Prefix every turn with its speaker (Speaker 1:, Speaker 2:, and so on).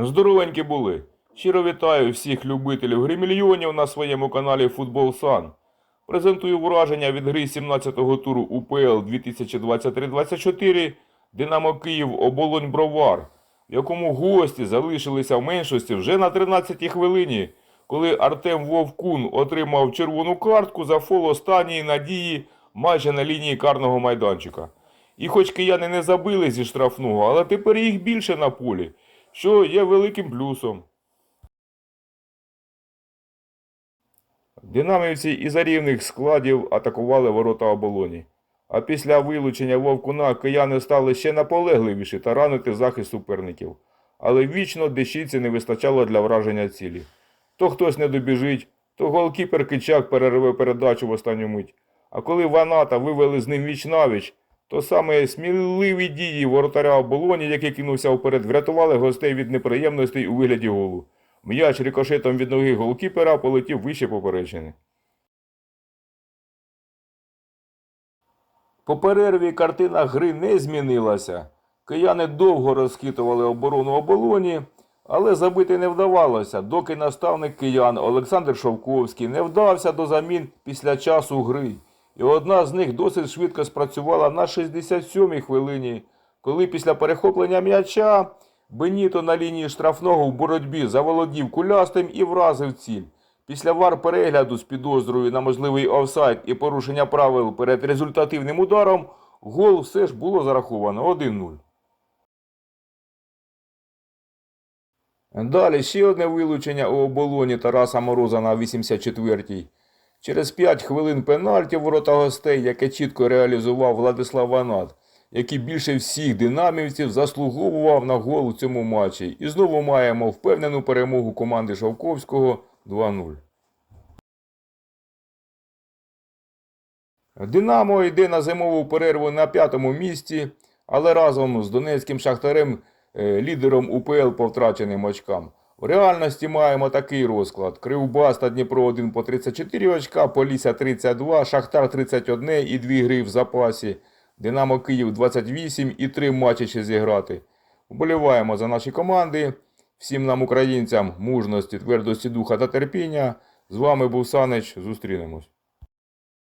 Speaker 1: Здоровенькі були. Щиро вітаю всіх любителів гримільйонів на своєму каналі Футбол Сан. Презентую враження від гри 17-го туру УПЛ 2023-24 Динамо Київ Оболонь Бровар, в якому гості залишилися в меншості вже на 13-й хвилині, коли Артем Вовкун отримав червону картку за фол останньої надії майже на лінії карного майданчика. І хоч кияни не забили зі штрафного, але тепер їх більше на полі, що є великим плюсом. Динамівці із рівних складів атакували ворота оболоні. А після вилучення Вовкуна кияни стали ще наполегливіші таранити захист суперників. Але вічно дещиці не вистачало для враження цілі. То хтось не добіжить, то голкіпер Кичак перерве передачу в останню мить. А коли Ваната вивели з ним віч навіч, то саме сміливі дії воротаря оболоні, який кинувся вперед, врятували гостей від неприємностей у вигляді голу. М'яч рикошетом від ноги голкіпера полетів вище поперечини. По перерві картина гри не змінилася. Кияни довго розхитували оборону оболоні, але забити не вдавалося, доки наставник киян Олександр Шовковський не вдався до замін після часу гри. І одна з них досить швидко спрацювала на 67-й хвилині, коли після перехоплення м'яча Беніто на лінії штрафного в боротьбі заволодів кулястим і вразив ціль. Після вар перегляду з підозрою на можливий офсайд і порушення правил перед результативним ударом, гол все ж було зараховано 1-0. Далі ще одне вилучення у оболоні Тараса Мороза на 84-й. Через 5 хвилин пенальті ворота гостей, яке чітко реалізував Владислав Ванат, який більше всіх динамівців заслуговував на гол у цьому матчі. І знову маємо впевнену перемогу команди Шовковського 2-0. Динамо йде на зимову перерву на п'ятому місці, але разом з Донецьким Шахтарем е, лідером УПЛ по втраченим очкам. В реальності маємо такий розклад. Кривбас та Дніпро 1 по 34 очка, Полісся 32, Шахтар 31 і 2 гри в запасі. Динамо Київ 28 і 3 матчі ще зіграти. Вболіваємо за наші команди. Всім нам, українцям, мужності, твердості духа та терпіння. З вами був Санич. Зустрінемось.